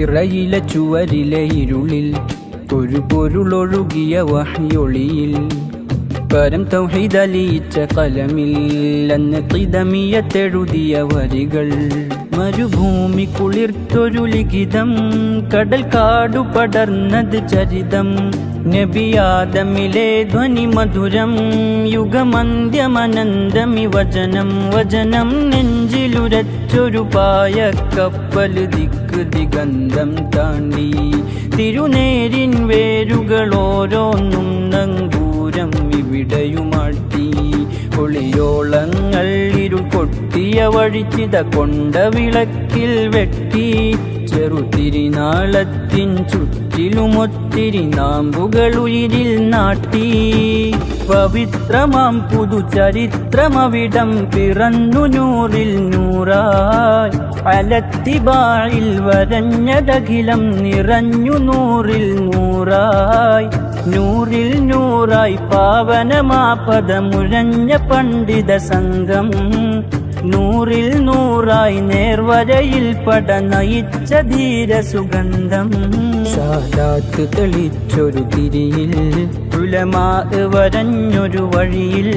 ഹിറയിലെ ചുവരിലെ ഇരുളിൽ ഒരു പൊരുളൊഴുകിയ വഹിയൊളിയിൽ. പരം തൗഹീദലിയിച്ച കലമിൽ അന്ന് കിതമിയത്തെഴുതിയ വരികൾ. മരുഭൂമി കുളിർത്തൊരു ലിഖിതം കടൽ കാടു പടർന്നത് ചരിതം. നബിയാദമിലെ ധ്വനി മധുരം യുഗമന്ദ്യമനന്ദമി വചനം വചനം നെഞ്ചിലുരച്ചൊരു പായ കപ്പൽ ദിക്ക് ദിഗന്ധം താണ്ടി. തിരുനേരിൻ വേരുകൾ ഓരോന്നും നങ്കൂരം ഇവിടെയുമാട്ടി. ഒളിയോളങ്ങൾ ഇരുൾ കൊട്ടിയ വഴിച്ചിത കൊണ്ട വിളക്കിൽ വെട്ടി. ചെറുതിരിനാളത്തിൻ ചുറ്റിലുമൊത്തിരി നാമ്പുകൾ ഉയിരിൽ നാട്ടി. പവിത്രമാം പുതുചരിത്രമവിടം പിറന്നു നൂറിൽ നൂറായി. അലത്തിബായിൽ വരഞ്ഞതഖിലം നിറഞ്ഞു നൂറിൽ നൂറായി. നൂറിൽ നൂറായി പാവനമാ പദമുഴഞ്ഞ പണ്ഡിത സംഘം. നൂറിൽ നൂറായി നേർവരയിൽ പട നയിച്ച ധീര സുഗന്ധം. സാദാത്ത് തെളിച്ചൊരു തിരിയിൽ. തുലമാ വരഞ്ഞൊരു വഴിയിൽ.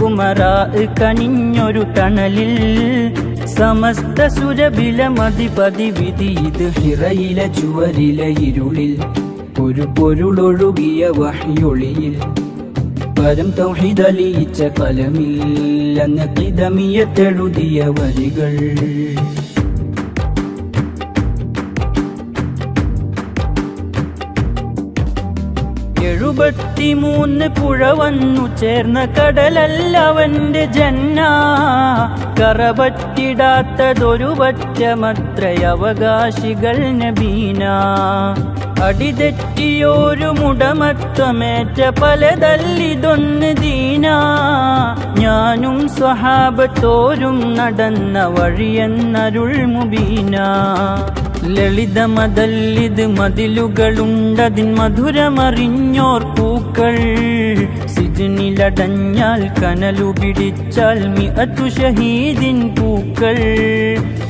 കുമറാ കനിഞ്ഞൊരു തണലിൽ സമസ്ത സുരബില മതിപതി വിധി ഇത്. ഹിറയിലെ ചുവരിലെ ഇരുളിൽ. ഒരു പൊരുളൊഴുകിയ വഹ്യൊളിയിൽ. പരം തൗഹിദലിയിച്ച കലമിൽ അന്ന് കിതമിയത്തെഴുതിയ വരികൾ. എഴുപത്തിമൂന്ന് പുഴ വന്നു ചേർന്ന കടലല്ലവന്റെ ജന്ന. കറപറ്റിടാത്തതൊരു പറ്റമത്രയവകാശികൾ നബീന. അടിതെറ്റിയോരു മുടമത്വമേറ്റ പലതല്ലിതൊന്ന് ദീന. ഞാനും സ്വഹാബത്തോരും നടന്ന വഴിയെന്നരുൾ മുബീന ലളിതമതല്ലിത് മതിലുകളുണ്ടതിൻ മധുരമറിഞ്ഞോർ പൂക്കൾ. സിജിനിലടഞ്ഞാൽ കനലു പിടിച്ചാൽ മിഅത്തു ഷഹീദിൻ പൂക്കൾ.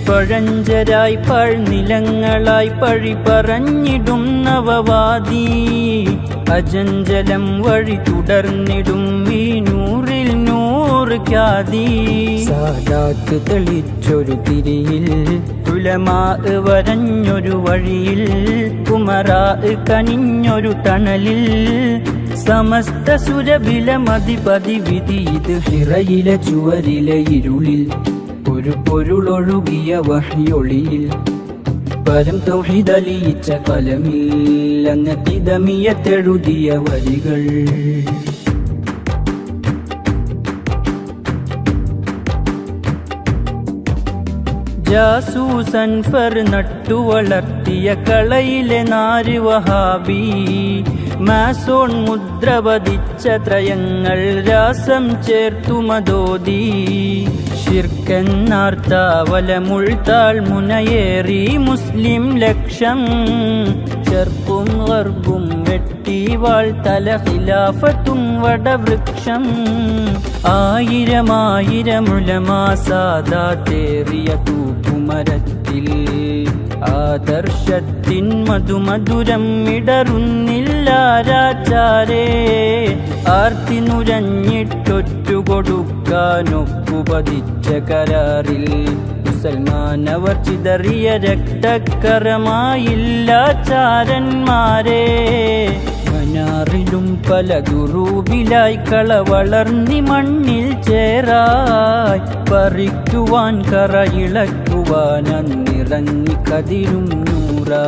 പഴഞ്ചരായി പഴനിലങ്ങളായി പഴി പറഞ്ഞിടും നവവാദി അജഞ്ചലം വഴി തുടർന്നിടും ഈ നൂറിൽ നൂറ് ഖ്യാതി. സാദാത്ത് തെളിച്ചൊരു തിരിയിൽ തുലമാ വരഞ്ഞൊരു വഴിയിൽ കുമറാ കനിഞ്ഞൊരു തണലിൽ. സമസ്ത സുരബിലമതിപതി വിധി ഇത് ഹിറയിലെ ചുവരിലെ ഇരുളിൽ. ഒരു പൊരുളൊഴുകിയ വഹിയൊളിയിൽ പരം തൊഴിതലിയിച്ച കലമിൽ വരികൾ. ജാസൂസൻ ഫർ നട്ടു വളർത്തിയ കളയിലെ നാര് വഹാബി മാസോൺ മുദ്ര പതിച്ച ത്രയങ്ങൾ രാസം ചേർത്തു മതോദി ശിർക്കെന്നാർത്താവലമുൾത്താൾ മുനയേറി മുസ്ലിം ലക്ഷം. ചെർപ്പും ഗർബും വെട്ടി വാൾ തല ഖിലാഫത്തും വടവൃക്ഷം ആയിരമായിരമുലമാസാദാത്തേറിയ തൂക്കുമരത്തിൽ ആദർശത്തിൻ മധുമധുരം ഇടറുന്നില്ലാരാചാരേ ആർത്തി നുരഞ്ഞിട്ടൊറ്റു കൊടുക്കാനൊപ്പുപതിച്ച കരാറിൽ മുസൽമാനവർ ചിതറിയ രക്തക്കരമായില്ലാചാരന്മാരെ മനാറിലും പല ദുരൂപിലായി കള വളർന്നി മണ്ണിൽ ചേരായി. പറിക്കുവാൻ കറയിളക്കുവാൻ അന്നിറങ്ങി കതിരും നൂറാ.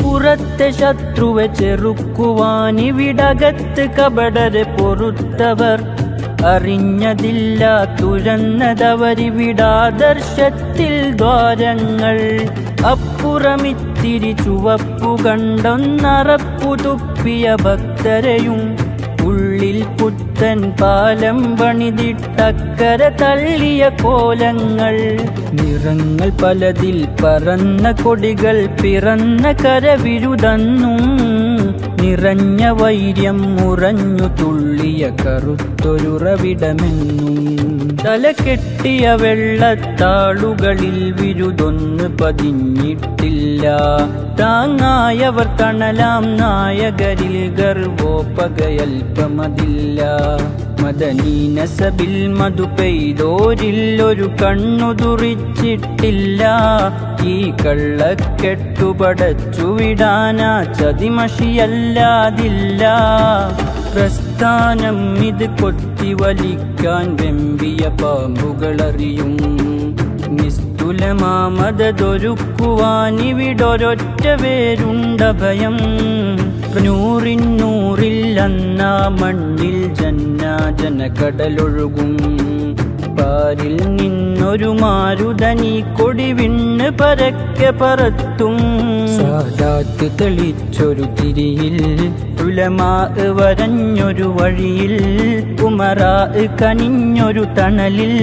പുറത്തെ ശത്രുവെ ചെറുക്കുവാൻ ഇവിടകത്ത് കപടരെ പൊറുത്തവർ അറിഞ്ഞതില്ല തുഴന്നതവരിവിടാദർശത്തിൽ ദ്വാരങ്ങൾ അപ്പുറമിത്തിരി ചുവപ്പു കണ്ടൊന്നറപ്പു തുപ്പിയ ഭക്തരെയും ഉള്ളിൽ പുത്തൻ പാലം പണിതിട്ടക്കര തള്ളിയ കോലങ്ങൾ നിറങ്ങൾ പലതിൽ പറന്ന കൊടികൾ പിറന്ന കരവിരുതന്നും നിറഞ്ഞ വൈര്യം മുറഞ്ഞു തുള്ളിയ കറുത്തൊരുറവിടമെന്നും തല കെട്ടിയ വെള്ളത്താളുകളിൽ വിരുതൊന്ന് പതിഞ്ഞിട്ടില്ല. താങ്ങായവർ തണലാം നായകരിൽ ഗർവോപകയൽപ്പമതില്ല മദനീനസബിൽ മധു പെയ്തോരിൽ ഒരു കണ്ണു തുറിച്ചിട്ടില്ല ഈ കള്ളക്കെട്ടുപടച്ചു വിടാനാ ചതിമഷിയല്ലാതില്ല. പ്രസ്ഥാനം ഇത് കൊത്തി വലിക്കാൻ വെമ്പിയ പാമ്പുകളറിയും. നിസ്തുലമാമതൊരുക്കുവാനിവിടൊരൊറ്റ പേരുണ്ട ഭയം നൂറിന്നൂറില്ലെന്നാ മണ്ണിൽ ജന്നാജന കടലൊഴുകും പാരിൽ നിന്നൊരു മാരുതനി കൊടി വിണ്ണ് പരക്കെ പറത്തും. സാദാത്ത് തെളിച്ചൊരു തിരിയിൽ ഉലമാ വരഞ്ഞൊരു വഴിയിൽ ഉമറാ കനിഞ്ഞൊരു തണലിൽ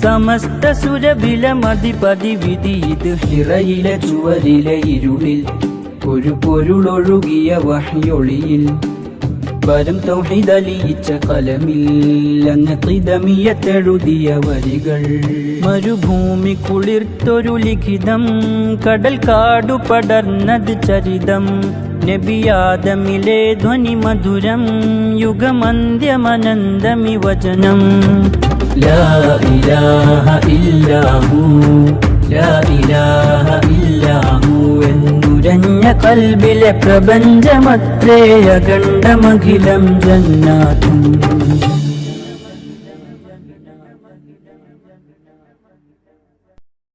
സമസ്ത സുരബിലമതിപതി വിധി ഇത് ഹിറയിലെ ചുവരിലെ ഇരുളിൽ ഒരു പൊരുളൊഴുകിയ വഹ്യൊളിയിൽ. വരം തൗഹീദലിയിച്ച കലമിൽ അന്ന് തെഴുതിയ വരികൾ. മരുഭൂമി കുളിർത്തൊരു ലിഖിതം കടൽ കാടു പടർന്നത് ചരിതം. നബിയാദമിലെ ധ്വനി മധുരം യുഗമന്ദ്യമനന്ദമി വചനം ലാ ഇലാഹ ഇല്ലാഹു ലാ ഇലാഹ എന്നുരഞ്ഞ കൽബിലെ പ്രപഞ്ചമത്രേയ ഗണ്ഡമഖിലം ജന്നാത്തും